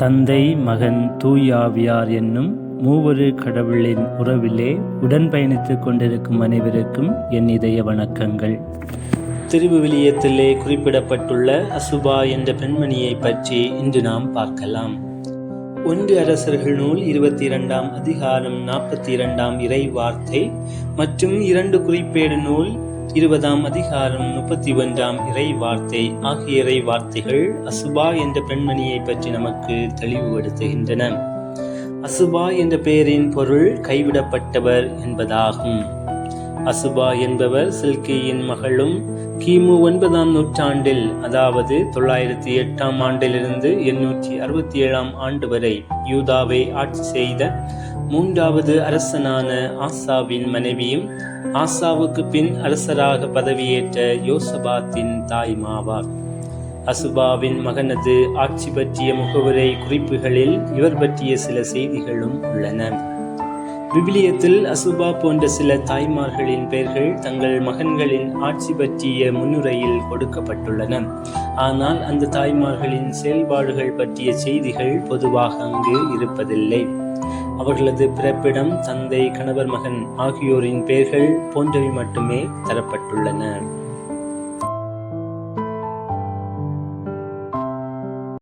தந்தை மகன் தூயாவியார் என்னும் மூவரு கடவுளின் உறவிலே உடன் பயணித்துக் கொண்டிருக்கும் அனைவருக்கும் என் இதய வணக்கங்கள். திருவிவிலியத்திலே குறிப்பிடப்பட்டுள்ள அசுபா என்ற பெண்மணியை பற்றி இன்று நாம் பார்க்கலாம். ஒன்று அரசர்கள் நூல் இருபத்தி இரண்டாம் அதிகாரம் நாற்பத்தி இரண்டாம் இறை வார்த்தை மற்றும் இரண்டு குறிப்பேடு நூல் இருபதாம் அதிகாரம் முப்பத்தி ஒன்றாம் இறை வார்த்தை ஆகிய இறை வார்த்தைகள் அசுபா என்ற பெண்மணியை பற்றி நமக்கு தெளிவுபடுத்துகின்றன. அசுபா என்ற பெயரின் பொருள் கைவிடப்பட்டவர் என்பதாகும். அசுபா என்பவர் சில்கியின் மகளும் கிமு ஒன்பதாம் நூற்றாண்டில் அதாவது தொள்ளாயிரத்தி எட்டாம் ஆண்டிலிருந்து எண்ணூற்றி அறுபத்தி ஏழாம் ஆண்டு வரை யூதாவை ஆட்சி செய்த மூன்றாவது அரசனான ஆசாவின் மனைவியும் ஆசாவுக்கு பின் அரசராக பதவியேற்ற யோசபாத்தின் தாய் மாவார் அசுபாவின் மகனது ஆட்சி பற்றிய முகவுரை குறிப்புகளில் இவர் பற்றிய சில செய்திகளும் உள்ளன. விவிலியத்தில் அசுபா போன்ற சில தாய்மார்களின் பெயர்கள் தங்கள் மகன்களின் ஆட்சி பற்றிய முன்னுரையில் கொடுக்கப்பட்டுள்ளன. ஆனால் அந்த தாய்மார்களின் செயல்பாடுகள் பற்றிய செய்திகள் பொதுவாக அங்கு இருப்பதில்லை. அவர்களது பிறப்பிடம் தந்தை கணவர் மகன் ஆகியோரின் பெயர்கள் போன்றவை மட்டுமே தரப்பட்டுள்ளன.